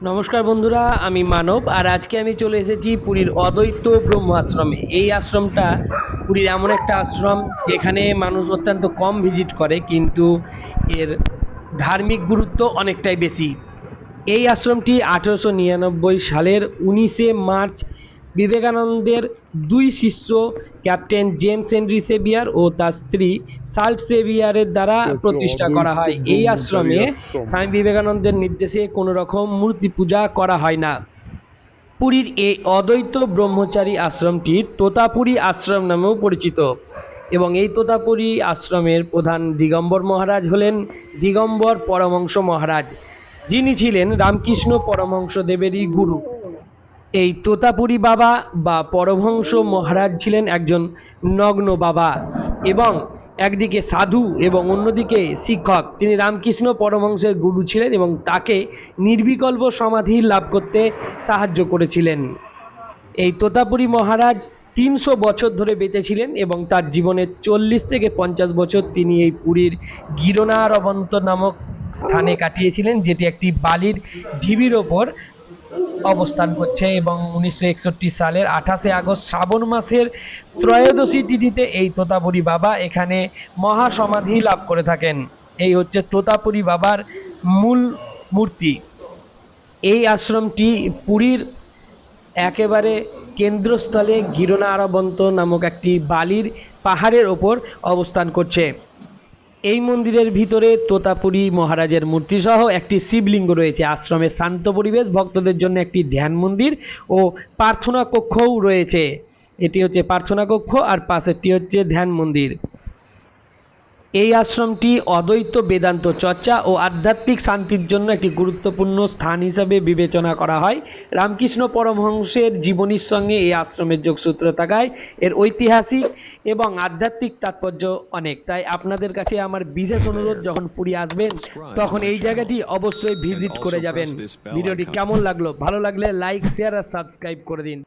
নমস্কার বন্ধুরা, আমি মানব আর আজকে আমি চলে এসেছি পুরীর অদ্বৈত ব্রহ্ম আশ্রমে এই আশ্রমটা পুরীর এমন একটা আশ্রম যেখানে মানুষ অত্যন্ত কম ভিজিট করে, কিন্তু এর ধার্মিক গুরুত্ব অনেকটাই বেশি। এই আশ্রমটি আঠেরোশো নিরানব্বই সালের উনিশে মার্চ বিবেকানন্দের দুই শিষ্য ক্যাপ্টেন জেমস হেনরি সেভিয়ার ও তার স্ত্রী সাল্ট সেভিয়ারের দ্বারা প্রতিষ্ঠা করা হয়। এই আশ্রমে স্বামী বিবেকানন্দের নির্দেশে কোনো রকম মূর্তি পূজা করা হয় না। পুরীর এই অদ্বৈত ব্রহ্মচারী আশ্রমটি তোতাপুরী আশ্রম নামেও পরিচিত এবং এই তোতাপুরী আশ্রমের প্রধান দিগম্বর মহারাজ হলেন দিগম্বর পরমহংস মহারাজ। যিনি ছিলেন রামকৃষ্ণ পরমহংস দেবেরই গুরু। এই তোতাপুরী বাবা বা পরমহংস মহারাজ ছিলেন একজন নগ্ন বাবা এবং একদিকে সাধু এবং অন্যদিকে শিক্ষক। তিনি রামকৃষ্ণ পরমহংসের গুরু ছিলেন এবং তাকে নির্বিকল্প সমাধি লাভ করতে সাহায্য করেছিলেন। এই তোতাপুরী মহারাজ তিনশো বছর ধরে বেঁচে ছিলেন এবং তার জীবনের চল্লিশ থেকে পঞ্চাশ বছর তিনি এই পুরীর গিরনারবন্ত নামক স্থানে কাটিয়েছিলেন, যেটি একটি বালির ঢিবির ওপর অবস্থান করছে এবং উনিশশো একষট্টি সালের আঠাশে আগস্ট শ্রাবণ মাসের ত্রয়োদশী তিথিতে এই তোতাপুরী বাবা এখানে মহাসমাধি লাভ করে থাকেন। এই হচ্ছে তোতাপুরী বাবার মূল মূর্তি। এই আশ্রমটি পুরীর একেবারে কেন্দ্রস্থলে গিরনা আরবন্ত নামক একটি বালির পাহাড়ের ওপর অবস্থান করছে। এই মন্দিরের ভিতরে তোতাপুরী মহারাজের মূর্তিসহ একটি শিবলিঙ্গ রয়েছে। আশ্রমের শান্ত পরিবেশ, ভক্তদের জন্য একটি ধ্যান মন্দির ও প্রার্থনা কক্ষও রয়েছে। এটি হচ্ছে প্রার্থনা কক্ষ আর পাশেরটি হচ্ছে ধ্যান মন্দির। এই আশ্রমটি অদ্বৈত বেদান্ত চর্চা ও আধ্যাত্মিক শান্তির জন্য একটি গুরুত্বপূর্ণ স্থান হিসাবে বিবেচনা করা হয়। রামকৃষ্ণ পরমহংসের জীবনীর সঙ্গে এই আশ্রমের যোগসূত্র থাকায় এর ঐতিহাসিক এবং আধ্যাত্মিক তাৎপর্য অনেক। তাই আপনাদের কাছে আমার বিশেষ অনুরোধ যখন পুরী আসবেন তখন এই জায়গাটি অবশ্যই ভিজিট করে যাবেন। ভিডিওটি কেমন লাগল? ভালো লাগলে লাইক শেয়ার আর সাবস্ক্রাইব করে দিন।